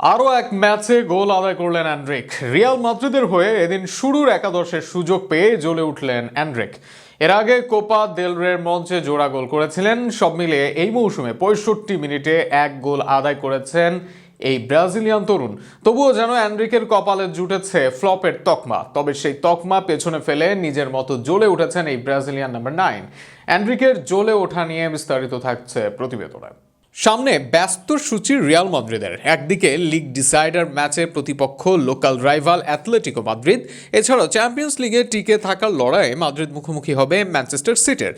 আরও এক ম্যাচে গোল আদায় করলেন অ্যান্ড্রিক। রিয়াল মাদ্রিদের হয়ে এদিন শুরুর একাদশের সুযোগ পেয়ে জ্বলে উঠলেন অ্যান্ড্রিক। এর আগে কোপা দেলরের মঞ্চে জোড়া গোল করেছিলেন। সব মিলিয়ে এই মৌসুমে পঁয়ষট্টি মিনিটে এক গোল আদায় করেছেন এই ব্রাজিলিয়ান তরুণ। তবুও যেন অ্যান্ড্রিকের কপালে জুটেছে ফ্লপের তকমা, তবে সেই তকমা পেছনে ফেলে নিজের মতো জ্বলে উঠেছেন এই ব্রাজিলিয়ান নাম্বার নাইন। অ্যান্ড্রিকের জ্বলে ওঠা নিয়ে বিস্তারিত থাকছে প্রতিবেদনে। সামনে ব্যস্ত সূচি রিয়াল মাদ্রিদের। একদিকে লিগ ডিসাইডার ম্যাচে প্রতিপক্ষ লোকাল রাইভাল অ্যাথলেটিকো মাদ্রিদ। এছাড়াও চ্যাম্পিয়ন্স লিগে টিকে থাকার লড়াইয়ে মাদ্রিদ মুখোমুখি হবে ম্যানচেস্টার সিটির।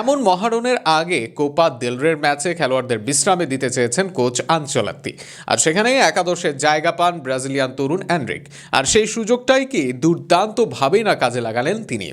এমন মহারণের আগে কোপা দেলরের ম্যাচে খেলোয়াড়দের বিশ্রামে দিতে চেয়েছেন কোচ আনচলাত্তি। আর সেখানে একাদশে জায়গা পান ব্রাজিলিয়ান তরুণ অ্যান্ড্রিক আর সেই সুযোগটাই কি দুর্দান্তভাবেই না কাজে লাগালেন তিনি?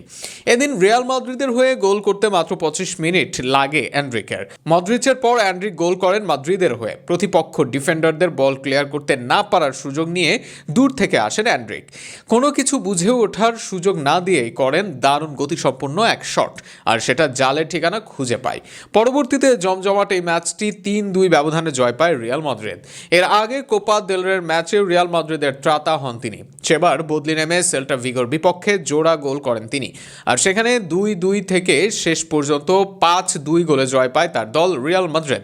এদিন রিয়াল মাদ্রিদের হয়ে গোল করতে মাত্র পঁচিশ মিনিট লাগে অ্যান্ড্রিকের মদ্রিচের পর অ্যান্ড্রিক গোল করেন মাদ্রিদের হয়ে। প্রতিপক্ষ ডিফেন্ডারদের বল ক্লিয়ার করতে না পারার সুযোগ নিয়ে দূর থেকে আসেন অ্যান্ড্রিক। কোনো কিছু বুঝে ওঠার সুযোগ না দিয়েই করেন দারুণ গতিসম্পন্ন এক শট, আর সেটা জালের ঠিকানা খুঁজে পায়। পরবর্তীতে জমজমাট এই ম্যাচটি তিন দুই ব্যবধানে জয় পায় রিয়াল মাদ্রিদ। এর আগে কোপা দেলরের ম্যাচে রিয়াল মাদ্রিদের ত্রাতা হন তিনি। সেবার বদলি নেমে সেল্টা ভিগোর বিপক্ষে জোড়া গোল করেন তিনি। আর সেখানে দুই দুই থেকে শেষ পর্যন্ত পাঁচ দুই গোলে জয় পায় তার দল রিয়াল মাদ্রিদ।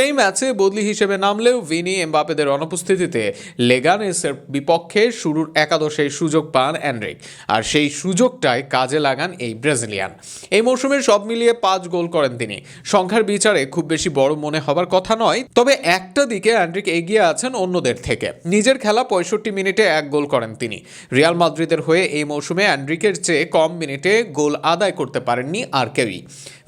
সেই ম্যাচে বদলি হিসেবে নামলেও ভিনি এমবাপেদের অনুপস্থিতিতে লেগানেসের বিপক্ষে শুরুর একাদশে সুযোগ পান অ্যান্ড্রিক আর সেই সুযোগটাই কাজে লাগান এই ব্রাজিলিয়ান। এই মৌসুমে সব মিলিয়ে পাঁচ গোল করেন তিনি। সংখ্যার বিচারে খুব বেশি বড় মনে হবার কথা নয়, তবে একটা দিকে অ্যান্ড্রিক এগিয়ে আছেন অন্যদের থেকে। নিজের খেলা পঁয়ষট্টি মিনিটে এক গোল করেন তিনি। রিয়াল মাদ্রিদের হয়ে এই মৌসুমে অ্যান্ড্রিকের চেয়ে কম মিনিটে গোল আদায় করতে পারেননি আর কেউই।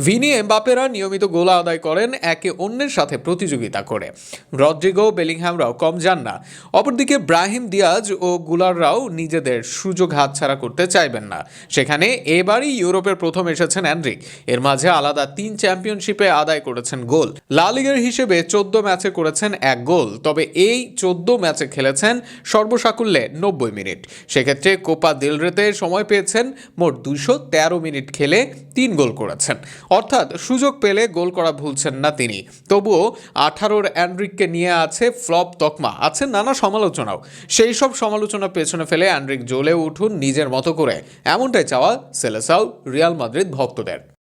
ভিনি এমবাপেরা নিয়মিত গোল আদায় করেন একে অন্যের সাথে প্রতিযোগিতা করে। রদ্রিগো বেলিংহ্যামরাও কম যান না। অপরদিকে ব্রাহিম দিয়াজ ও গুলাররাও নিজেদের সুযোগ হাতছাড়া করতে চাইবেন না। সেখানে এবারই ইউরোপের প্রথম এসেছেন অ্যান্ড্রিক এর মাঝে আলাদা তিন চ্যাম্পিয়নশিপে আদায় করেছেন গোল। লা লিগের হিসেবে চোদ্দ ম্যাচে করেছেন এক গোল। তবে এই চোদ্দ ম্যাচে খেলেছেন সর্বসাকুল্যে নব্বই মিনিট। সেক্ষেত্রে কোপা দিলরেতে সময় পেয়েছেন মোট দুশো তেরো মিনিট খেলে তিন গোল করেছেন। অর্থাৎ সুযোগ পেলে গোল করা ভুলছেন না তিনি। তবুও আঠারোর অ্যান্ড্রিককে নিয়ে আছে ফ্লপ তকমা। আছে নানা সমালোচনাও। সেই সব সমালোচনা পেছনে ফেলে অ্যান্ড্রিক জ্বলে উঠুন নিজের মতো করে। এমনটাই চাওয়া সেলেসাও রিয়াল মাদ্রিদ ভক্তদের।